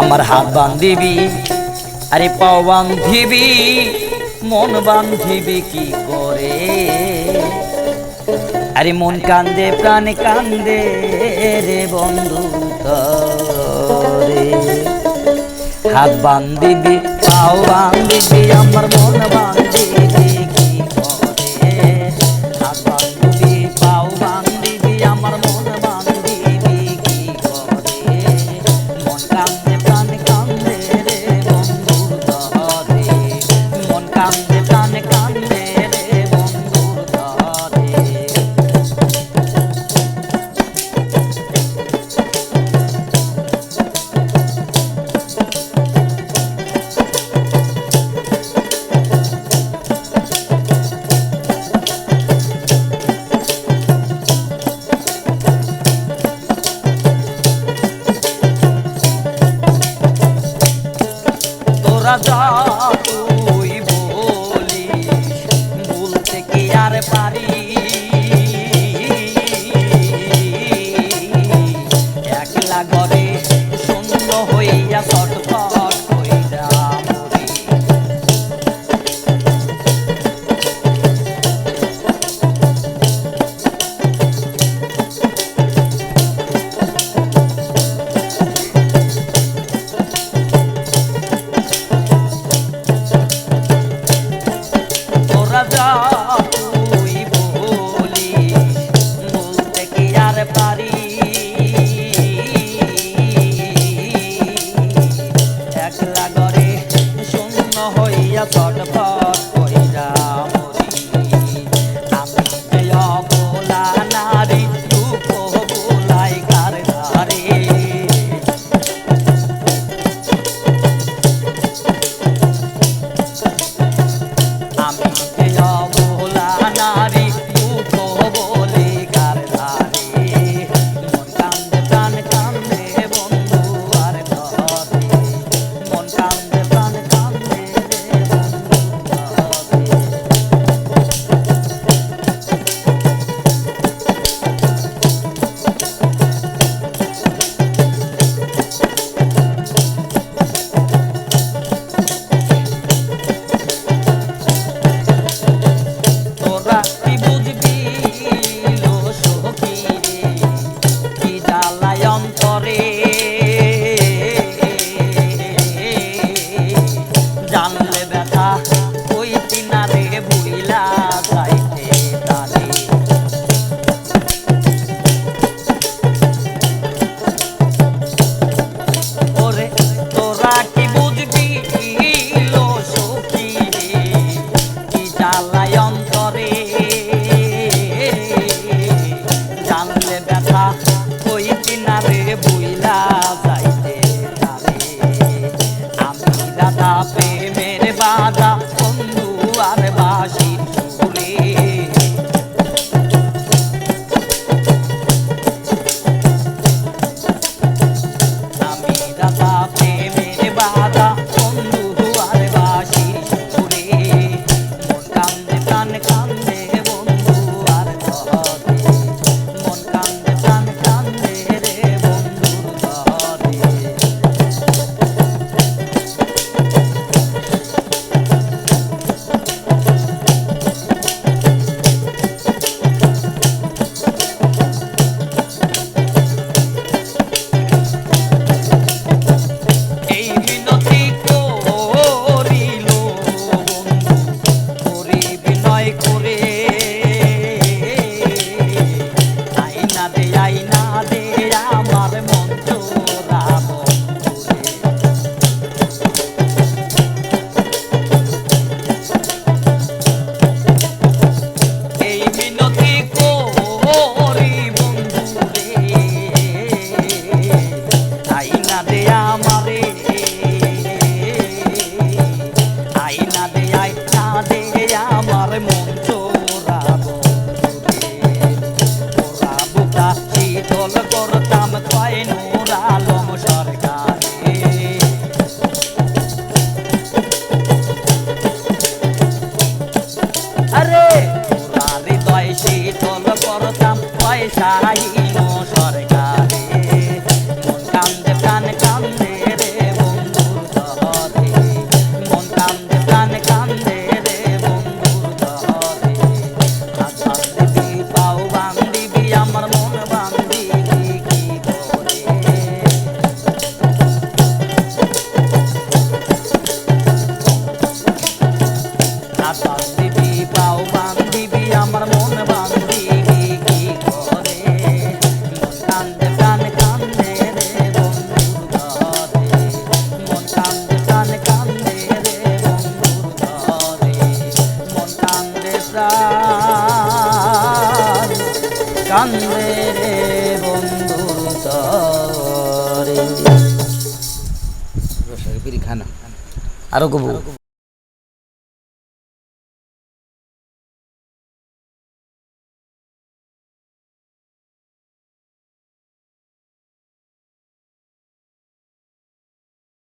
আমার হাত বান্ধিবি, আরে পাও বান্ধিবি, মন বান্ধিবি কি করে? আরে মন কান্দে, প্রাণ কান্দে রে বন্ধু হাত বান্ধিবি, পাও বান্ধিবি, আমার মন বান্ধিবি। পারি everybody 아! নাম কয় নূর আলম সরকারে। আরে পুরারি দয় শীতল করতাম পয়সা সরকারে। মন কান্দে, প্রাণ কান্দে কান্দে বন্ধু তরে। খানা আরও কবু।